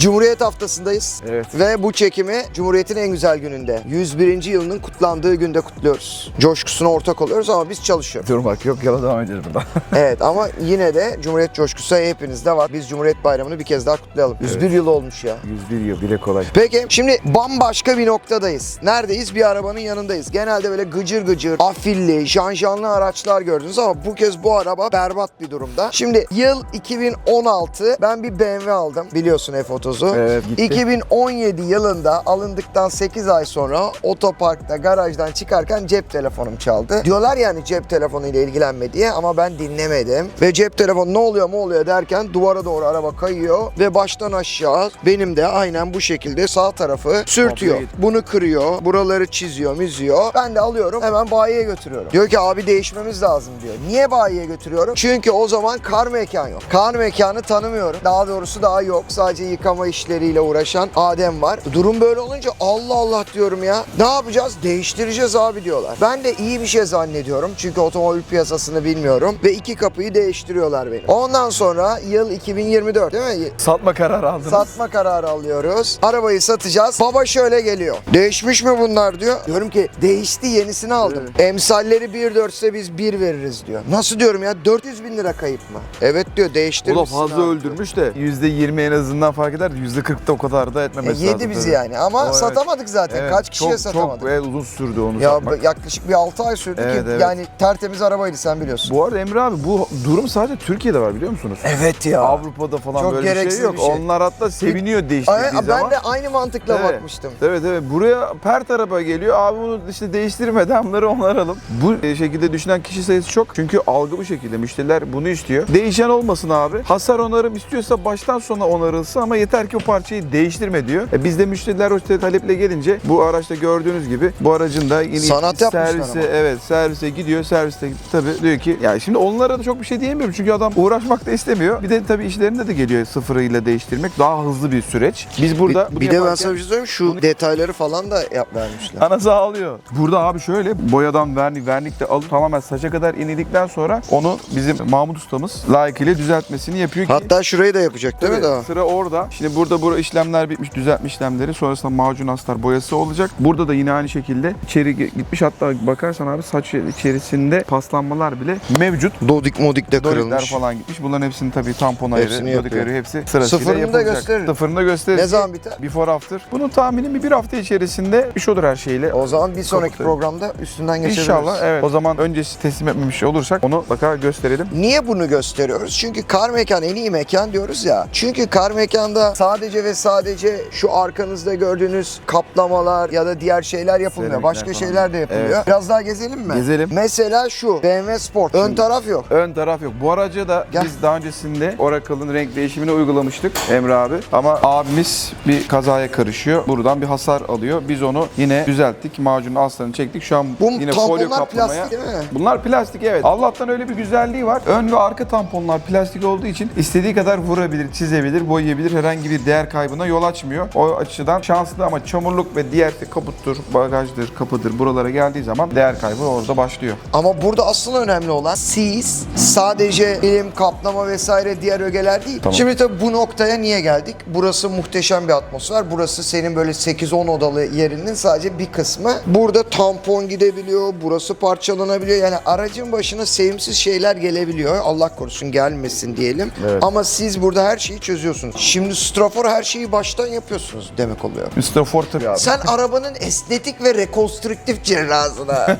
Cumhuriyet haftasındayız. Evet. Ve bu çekimi Cumhuriyet'in en güzel gününde, 101. yılının kutlandığı günde kutluyoruz. Coşkusuna ortak oluyoruz ama biz çalışıyoruz. Durmak yok yola devam edeceğiz burada. evet ama yine de Cumhuriyet coşkusu hepinizde var. Biz Cumhuriyet Bayramı'nı bir kez daha kutlayalım. 101 yıl olmuş ya. 101 yıl dile kolay. Peki şimdi bambaşka bir noktadayız. Neredeyiz? Bir arabanın yanındayız. Genelde böyle gıcır gıcır, afilli, janjanlı araçlar gördünüz ama bu kez bu araba berbat bir durumda. Şimdi yıl 2016 ben bir BMW aldım. Biliyorsun F30'u. Evet, gitti. 2017 yılında alındıktan 8 ay sonra otoparkta garajdan çıkarken cep telefonum çaldı. Diyorlar yani cep telefonu ile ilgilenme diye ama ben dinlemedim. Ve cep telefonu ne oluyor mu oluyor derken duvara doğru araba kayıyor ve baştan aşağı benim de aynen bu şekilde sağ tarafı sürtüyor. Bunu kırıyor, buraları çiziyor, müziyor. Ben de alıyorum hemen bayiye götürüyorum. Diyor ki abi değişmemiz lazım diyor. Niye bayiye götürüyorum? Çünkü o zaman kar mekan yok. Kar mekanı tanımıyorum. Daha doğrusu daha yok. Sadece yıkama işleriyle uğraşan Adem var. Durum böyle olunca Allah Allah diyorum ya. Ne yapacağız? Değiştireceğiz abi diyorlar. Ben de iyi bir şey zannediyorum. Çünkü otomobil piyasasını bilmiyorum. Ve iki kapıyı değiştiriyorlar benim. Ondan sonra yıl 2024 değil mi? Satma kararı aldınız. Satma kararı alıyoruz. Arabayı satacağız. Baba şöyle geliyor. Değişmiş mi bunlar diyor. Diyorum ki değişti yenisini aldım. Emsalleri 1.4 ise biz 1 veririz diyor. Nasıl diyorum ya 400 bin lira kayıp mı? Evet diyor O da değiştirmişsin fazla abi. öldürmüş de %20 en azından fark eder. %40 da o kadar da E, etmemesi yedi lazım. bizi tabii. yani ama O satamadık zaten. Evet, Kaç kişiye çok, satamadık? Çok evet, uzun sürdü onu ya satmak. yaklaşık bir 6 ay sürdü Evet, ki evet. yani tertemiz arabaydı sen biliyorsun. Bu arada Emre abi bu durum sadece Türkiye'de var biliyor musunuz? Evet ya. Avrupa'da falan Çok böyle bir şey yok. bir şey. Onlar hatta seviniyor değiştirdiği Ay, zaman. ben de aynı mantıkla Evet. bakmıştım. Evet evet buraya pert araba geliyor abi bunu işte değiştirmeden bunları onaralım. Bu e, şekilde düşünen kişi sayısı çok çünkü algı bu şekilde müşteriler bunu istiyor. Değişen olmasın abi. Hasar onarım istiyorsa baştan sona onarılsın ama yeter ki o parçayı değiştirme diyor. E, biz de müşteriler o taleple gelince bu araçta gördüğünüz gibi bu aracın da yeni Sanat servise ama. evet servise gidiyor serviste tabii diyor ki ya şimdi onlara da çok bir şey diyemiyorum çünkü adam uğraşmak da istemiyor. Bir de tabii işlerinde de geliyor sıfırıyla değiştirmek daha hızlı bir süreç. Biz burada bir, bunu bir de ben sana bir şey söyleyeyim şu detayları falan da yap vermişler. Anası ağlıyor. Burada abi şöyle boyadan vernik, vernik de alıp tamamen saça kadar inildikten sonra onu bizim Mahmut ustamız layıkıyla düzeltmesini yapıyor ki Hatta şurayı da yapacak değil mi Tabii, daha? Sıra orada. Şimdi burada bu işlemler bitmiş, düzeltme işlemleri. Sonrasında macun astar boyası olacak. Burada da yine aynı şekilde içeri gitmiş. Hatta bakarsan abi saç içerisinde paslanmalar bile mevcut. Dodik modik de kırılmış. falan gitmiş. Bunların hepsini tabii tampon ayrı, dolik yapıyor. ayrı hepsi sırasıyla Sıfırını da yapılacak. gösterir. Sıfırını da gösterir. Ne zaman biter? Before after. Bunun tahminim bir, bir hafta içerisinde iş olur her şeyle. O zaman bir sonraki Kapatırım. programda üstünden geçebiliriz. İnşallah evet. O zaman öncesi teslim etmemiş olursak onu mutlaka gösterelim. Niye bunu gösteriyoruz? Çünkü kar mekan en iyi mekan diyoruz ya. Çünkü kar mekanda sadece ve sadece şu arkanızda gördüğünüz kaplamalar ya da diğer şeyler yapılmıyor. Seramikler Başka falan. şeyler de yapılıyor. Evet. Biraz daha gezelim mi? Gezelim. Mesela şu BMW Sport. Ön taraf yok. Ön taraf yok. Bu araca da Gel. biz daha öncesinde Oracle'ın renk değişimini uygulamıştık Emre abi. Ama abimiz bir kazaya karışıyor. Buradan bir hasar alıyor. Biz onu yine düzelttik. Macunun aslarını çektik. Şu an Bu yine folyo tamponlar kaplamaya. plastik değil mi? Bunlar plastik evet. Allah'tan öyle bir güzelliği var. Ön ve arka tamponlar plastik olduğu için istediği kadar vurabilir, çizebilir, boyayabilir. Herhangi bir değer kaybına yol açmıyor. O açıdan şanslı ama çamurluk ve diğer kaputtur, bagajdır, kapıdır buralara geldiği zaman değer kaybı orada başlıyor. Ama burada asıl önemli olan siz sadece ilim, kaplama vesaire diğer ögeler değil. Tamam. Şimdi tabii bu noktaya niye geldik? Burası muhteşem bir atmosfer. Burası senin böyle 8-10 odalı yerinin sadece bir kısmı. Burada tampon gidebiliyor, burası parçalanabiliyor. Yani aracın başına sevimsiz şeyler gelebiliyor. Allah korusun gelmesin diyelim. Evet. Ama siz burada her şeyi çözüyorsunuz. Şimdi Strafor her şeyi baştan yapıyorsunuz demek oluyor. Ford tabii abi. Sen arabanın estetik ve rekonstrüktif cerrahsına.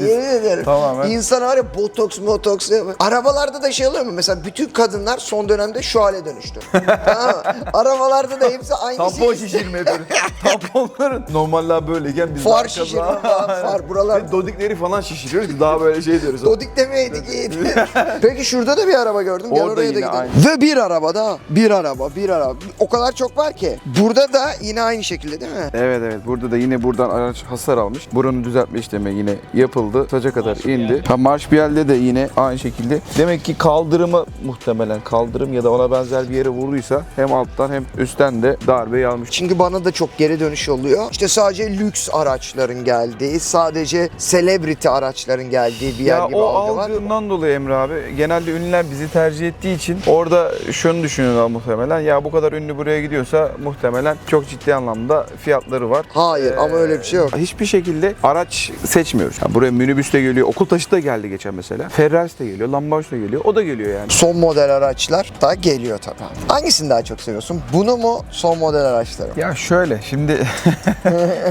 Yemin ederim. Tamamen. İnsan var ya botoks motoks. Arabalarda da şey oluyor mu? Mesela bütün kadınlar son dönemde şu hale dönüştü. tamam mı? Arabalarda da hepsi aynı Tampon şey. şişirme böyle. Tamponların normaller böyleyken biz Far şişirme falan, far buralar- Dodikleri falan şişiriyoruz ki daha böyle şey diyoruz. Dodik demeyeydik iyiydi. Peki şurada da bir araba gördüm. Gel Orada oraya da yine gidelim. aynı. Ve bir araba daha. Bir araba, bir araba. O kadar çok var ki. Burada da yine aynı şekilde değil mi? Evet evet burada da yine buradan araç hasar almış. Buranın düzeltme işlemi yine yapıldı. Saca kadar indi. Ha Marşbiyel'de de yine aynı şekilde. Demek ki kaldırımı muhtemelen kaldırım ya da ona benzer bir yere vurduysa hem alttan hem üstten de darbe almış. Çünkü bana da çok geri dönüş oluyor. İşte sadece lüks araçların geldiği, sadece celebrity araçların geldiği bir yer Ya gibi o algı var. algından dolayı Emre abi genelde ünlüler bizi tercih ettiği için orada şunu düşünüyorlar muhtemelen ya bu kadar ünlü ünlü buraya gidiyorsa muhtemelen çok ciddi anlamda fiyatları var. Hayır Ee, ama öyle bir şey yok. Hiçbir şekilde araç seçmiyoruz. Yani buraya minibüs de geliyor, okul taşı da geldi geçen mesela. Ferrari de geliyor, Lamborghini de geliyor. O da geliyor yani. Son model araçlar da geliyor tabii. Hangisini daha çok seviyorsun? Bunu mu son model araçları mı? Ya şöyle şimdi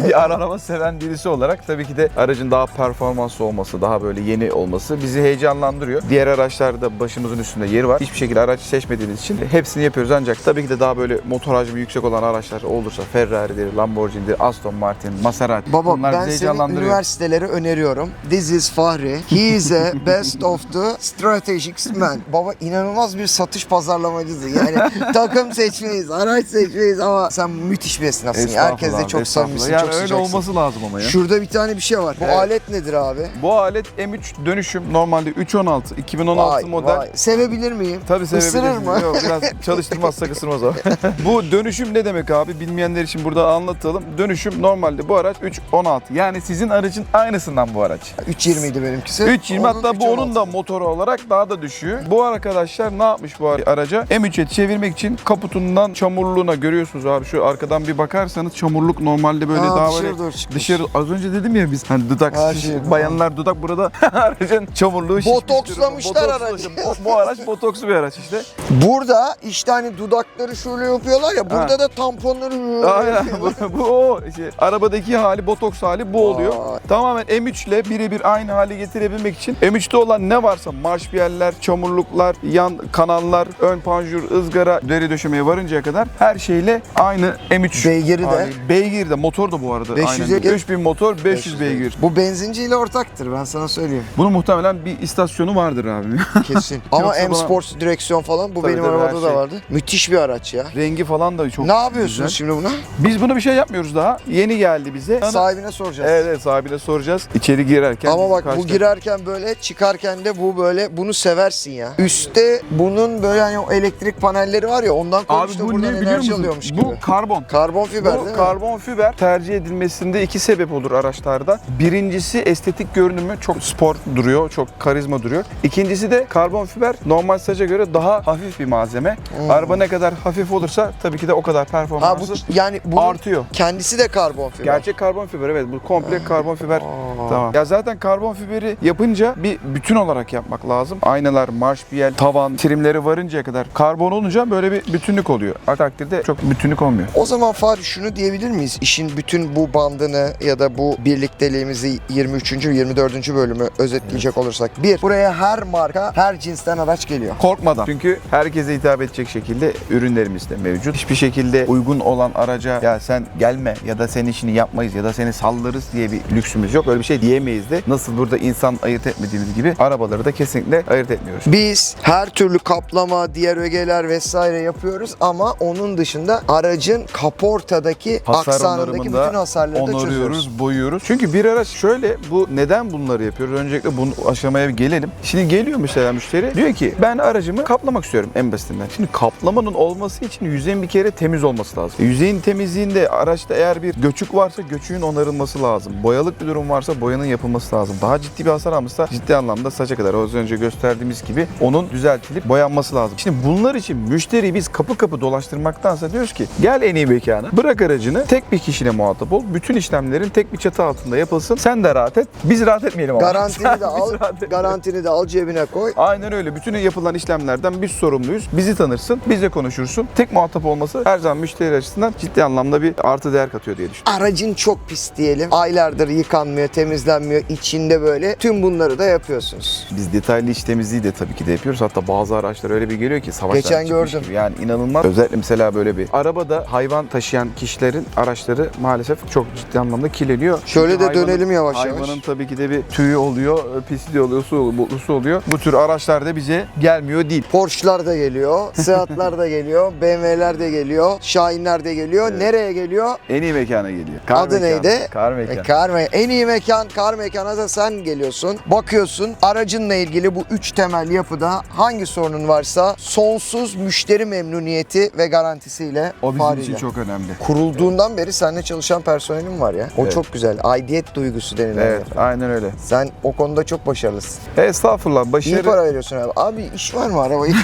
bir araba seven birisi olarak tabii ki de aracın daha performanslı olması, daha böyle yeni olması bizi heyecanlandırıyor. Diğer araçlarda başımızın üstünde yeri var. Hiçbir şekilde araç seçmediğimiz için hepsini yapıyoruz ancak tabii ki de daha böyle motor hacmi yüksek olan araçlar olursa Ferrari'dir, Lamborghini'dir, Aston Martin, Maserati Baba bunlar ben bizi senin heyecanlandırıyor. üniversiteleri öneriyorum. This is Fahri. He is a best of the strategic man. Baba inanılmaz bir satış pazarlamacısı. Yani takım seçmeyiz, araç seçmeyiz ama sen müthiş bir esnafsın. ya. Herkesle Estağfurullah, çok estağfurullah. samimisin, Yani çok öyle sıcaksın. olması lazım ama ya. Şurada bir tane bir şey var. Bu Evet. alet nedir abi? Bu alet M3 dönüşüm normalde 316 2016 Vay, model. vay. Sevebilir miyim? Tabii Isırır sevebilirsin. mı? Yok biraz çalıştırmazsak ısırmaz o. bu dönüşüm ne demek abi? Bilmeyenler için burada anlatalım. Dönüşüm normalde bu araç 316. Yani sizin aracın aynısından bu araç. 3.20 idi benimkisi. 320 Onun hatta bu 3.16. onun da motoru olarak daha da düşüyor. Bu arkadaşlar ne yapmış bu araca? M3'e çevirmek için kaputundan çamurluğuna görüyorsunuz abi şu arkadan bir bakarsanız çamurluk normalde böyle Aa, daha dışarı böyle doğru çıkmış. dışarı az önce dedim ya biz hani dudak Her şiş- şey- bayanlar dudak burada aracın çamurluğu şişmiş Botokslamışlar aracı. Bu araç botokslu bir araç işte. Burada işte hani dudakları şöyle yapıyorlar ya burada Ha. da tamponları böyle Aynen yapıyorlar. bu, bu o işte arabadaki hali botoks hali bu oluyor. Vay. Tamamen M3 ile birebir aynı hale getirebilmek için M3'te olan ne varsa marşpiyeller, çamurluklar, yan kanallar, ön panjur, ızgara, deri döşemeye varıncaya kadar her şeyle aynı M3 Beygiri de. hali. Beygir de motor da bu arada 500'e aynen. gel- 3000 motor 500, beygir. Bu benzinciyle ortaktır ben sana söyleyeyim. Bunun muhtemelen bir istasyonu vardır abi. Kesin. Ama Yoksa M bana- Sports direksiyon falan bu Tabii benim tabii, her arabada da şey. vardı. Müthiş bir araç ya. Rengi falan da çok ne yapıyorsunuz güzel. şimdi buna? Biz bunu bir şey yapmıyoruz daha. Yeni geldi bize. Sahibine soracağız. Evet, evet sahibine soracağız. İçeri girerken. Ama bak bu girerken böyle çıkarken de bu böyle bunu seversin ya. Üstte bunun böyle hani o elektrik panelleri var ya ondan bu buradan ne biliyor enerji musun? alıyormuş gibi. Bu karbon. Karbon fiber Bu değil mi? karbon fiber tercih edilmesinde iki sebep olur araçlarda. Birincisi estetik görünümü çok spor duruyor, çok karizma duruyor. İkincisi de karbon fiber normal saca göre daha hafif bir malzeme. Hmm. Araba ne kadar hafif olursa tabii ki de o kadar ha performansı bu yani bunun artıyor. kendisi de karbon fiber. Gerçek karbon fiber evet bu komple karbon fiber. Aa. Tamam. Ya zaten karbon fiberi yapınca bir bütün olarak yapmak lazım. Aynalar, marşpiyel, tavan, trimleri varıncaya kadar karbon olunca böyle bir bütünlük oluyor. Aksi takdirde çok bütünlük olmuyor. O zaman Fahri şunu diyebilir miyiz? İşin bütün bu bandını ya da bu birlikteliğimizi 23. 24. bölümü özetleyecek olursak. Bir, buraya her marka, her cinsten araç geliyor. Korkmadan. Çünkü herkese hitap edecek şekilde ürünlerimiz de mevcut. Hiçbir şekilde uygun olan araca ya sen gelme ya da senin işini yapmayız ya da seni sallarız diye bir lüksümüz yok. Öyle bir şey diyemeyiz de. Nasıl burada insan ayırt etmediğimiz gibi arabaları da kesinlikle ayırt etmiyoruz. Biz her türlü kaplama, diğer ögeler vesaire yapıyoruz ama onun dışında aracın kaportadaki aksanındaki bütün hasarları da çözüyoruz. boyuyoruz. Çünkü bir araç şöyle bu neden bunları yapıyoruz? Öncelikle bu aşamaya bir gelelim. Şimdi geliyor mesela müşteri diyor ki ben aracımı kaplamak istiyorum en basitinden. Şimdi kaplamanın olması için yüzeyin bir kere temiz olması lazım. Yüzeyin temizliğinde araçta eğer bir göçük varsa göçüğün onarılması lazım. Boyalık bir durum varsa boyanın yapılması lazım. Daha ciddi bir hasar almışsa ciddi anlamda saça kadar az önce gösterdiğimiz gibi onun düzeltilip boyanması lazım. Şimdi bunlar için müşteriyi biz kapı kapı dolaştırmaktansa diyoruz ki gel en iyi mekana bırak aracını tek bir kişiyle muhatap ol. Bütün işlemlerin tek bir çatı altında yapılsın. Sen de rahat et. Biz rahat etmeyelim ama. Garantini de Biz al, garantini de al cebine koy. Aynen öyle. Bütün yapılan işlemlerden biz sorumluyuz. Bizi tanırsın, bizle konuşursun. Tek muhatap olması her zaman müşteri açısından ciddi anlamda bir artı değer katıyor diye düşünüyorum. Aracın çok pis diyelim. Aylardır yıkanmıyor, temizlenmiyor. içinde böyle tüm bunları da yapıyorsunuz. Biz detaylı iş temizliği de tabii ki de yapıyoruz. Hatta bazı araçlar öyle bir geliyor ki savaştan Geçen çıkmış gördüm. gibi. Yani inanılmaz. Özellikle mesela böyle bir arabada hayvan taşıyan kişilerin araçları maalesef çok ciddi anlamda kirleniyor. Şöyle Çünkü de dönelim yavaş Hayvanın yavaş. tabii ki de bir tüyü oluyor, pisliği oluyor, su, su oluyor. Bu tür araçlar da bize gelmiyor değil. Porsche'lar da geliyor, Seat'lar da geliyor, BMW'ler de geliyor, Şahinler de geliyor. Evet. Nereye geliyor? En iyi mekana geliyor. Adı mekanı. neydi? Kar E, mekanı. kar me- en iyi mekan kar mekana da sen geliyorsun. Bakıyorsun aracınla ilgili bu üç temel yapıda hangi sorunun varsa sonsuz müşteri memnuniyeti ve garantisiyle O bizim Fahri'yle. için çok önemli. Kurulduğundan beri seninle çalışan personelim var ya. O Evet. çok güzel. Aidiyet duygusu denilen. Evet, yapı. aynen öyle. Sen o konuda çok başarılısın. Estağfurullah, İyi başarı. para veriyorsun abi. Abi iş var mı arabayı?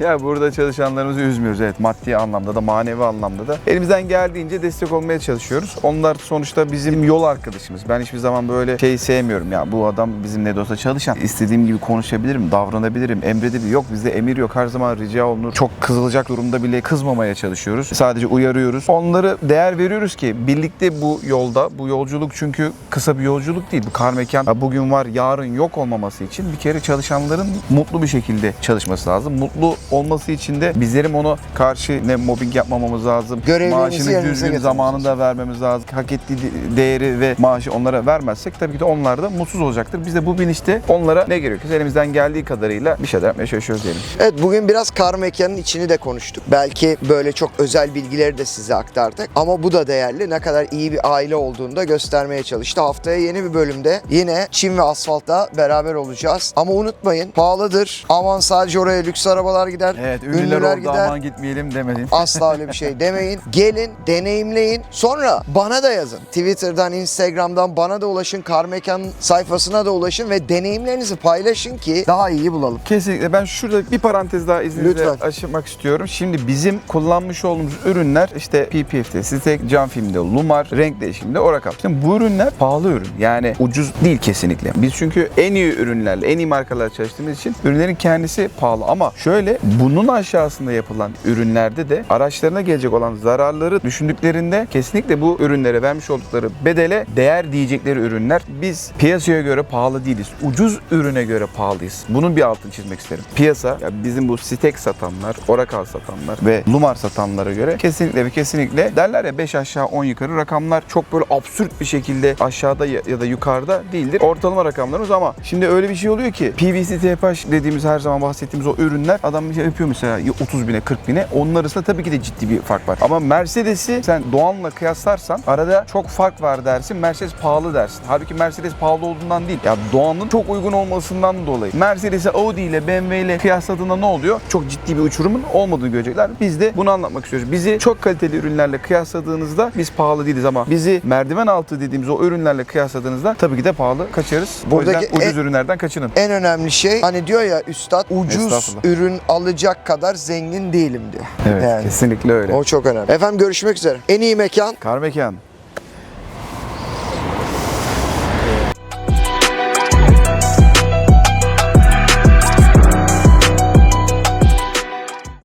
Ya burada çalışanlarımızı üzmüyoruz evet maddi anlamda da manevi anlamda da. Elimizden geldiğince destek olmaya çalışıyoruz. Onlar sonuçta bizim yol arkadaşımız. Ben hiçbir zaman böyle şey sevmiyorum ya bu adam bizim ne de olsa çalışan. İstediğim gibi konuşabilirim, davranabilirim, emredebilirim. Yok bizde emir yok. Her zaman rica olunur. Çok kızılacak durumda bile kızmamaya çalışıyoruz. Sadece uyarıyoruz. Onları değer veriyoruz ki birlikte bu yolda, bu yolculuk çünkü kısa bir yolculuk değil. Bu kar mekan bugün var, yarın yok olmaması için bir kere çalışanların mutlu bir şekilde çalışması lazım. Mutlu olması için de bizlerim ona karşı ne mobbing yapmamamız lazım. Görevlerinizi Maaşını düzgün zamanında vermemiz lazım. Hak ettiği de- değeri ve maaşı onlara vermezsek tabii ki de onlar da mutsuz olacaktır. Biz de bu bilinçte onlara ne gerekiyorsa elimizden geldiği kadarıyla bir şeyler yapmaya çalışıyoruz diyelim. Evet bugün biraz kar mekanın içini de konuştuk. Belki böyle çok özel bilgileri de size aktardık. Ama bu da değerli. Ne kadar iyi bir aile olduğunu da göstermeye çalıştı. Haftaya yeni bir bölümde yine çim ve asfaltta beraber olacağız. Ama unutmayın pahalıdır. Aman sadece oraya lüks arabalar gider. Evet ünlüler, ünlüler gider. Aman gitmeyelim demedin. Asla öyle bir şey demeyin. Gelin, deneyimleyin. Sonra bana da yazın. Twitter'dan, Instagram'dan bana da ulaşın. Kar Mekan sayfasına da ulaşın ve deneyimlerinizi paylaşın ki daha iyi bulalım. Kesinlikle. Ben şurada bir parantez daha izninizle Lütfen. açmak istiyorum. Şimdi bizim kullanmış olduğumuz ürünler işte PPF'de, Sitek, cam filmde, Lumar, renk değişiminde, Oracle. Şimdi bu ürünler pahalı ürün. Yani ucuz değil kesinlikle. Biz çünkü en iyi ürünlerle, en iyi markalar çalıştığımız için ürünlerin kendisi pahalı. Ama şöyle bunun aşağısında yapılan ürünlerde de araçlarına gelecek olan zararları düşündüklerinde kesinlikle bu ürünlere vermiş oldukları bedele değer diyecekleri ürünler. Biz piyasaya göre pahalı değiliz. Ucuz ürüne göre pahalıyız. Bunun bir altını çizmek isterim. Piyasa ya bizim bu Stek satanlar, Oracle satanlar ve Lumar satanlara göre kesinlikle ve kesinlikle derler ya 5 aşağı 10 yukarı rakamlar çok böyle absürt bir şekilde aşağıda ya da yukarıda değildir. Ortalama rakamlarımız ama şimdi öyle bir şey oluyor ki PVC TPH dediğimiz her zaman bahsettiğimiz o ürünler adam şey yapıyor mesela ya 30 bine 40 bine onun arasında tabii ki de ciddi bir fark var. Ama Mercedes'i sen Doğan'la kıyaslarsan arada çok fark var dersin. Mercedes pahalı dersin. Halbuki Mercedes pahalı olduğundan değil. Ya Doğan'ın çok uygun olmasından dolayı. Mercedes'i Audi ile BMW ile kıyasladığında ne oluyor? Çok ciddi bir uçurumun olmadığını görecekler. Biz de bunu anlatmak istiyoruz. Bizi çok kaliteli ürünlerle kıyasladığınızda biz pahalı değiliz ama bizi merdiven altı dediğimiz o ürünlerle kıyasladığınızda tabii ki de pahalı kaçarız. O Buradaki yüzden ucuz en- ürünlerden kaçının. En önemli şey hani diyor ya üstad ucuz ürün alacak kadar zengin değilim diyor. Evet Yani. kesinlikle öyle. O çok önemli. Efendim görüşmek üzere. En iyi mekan Kar mekan.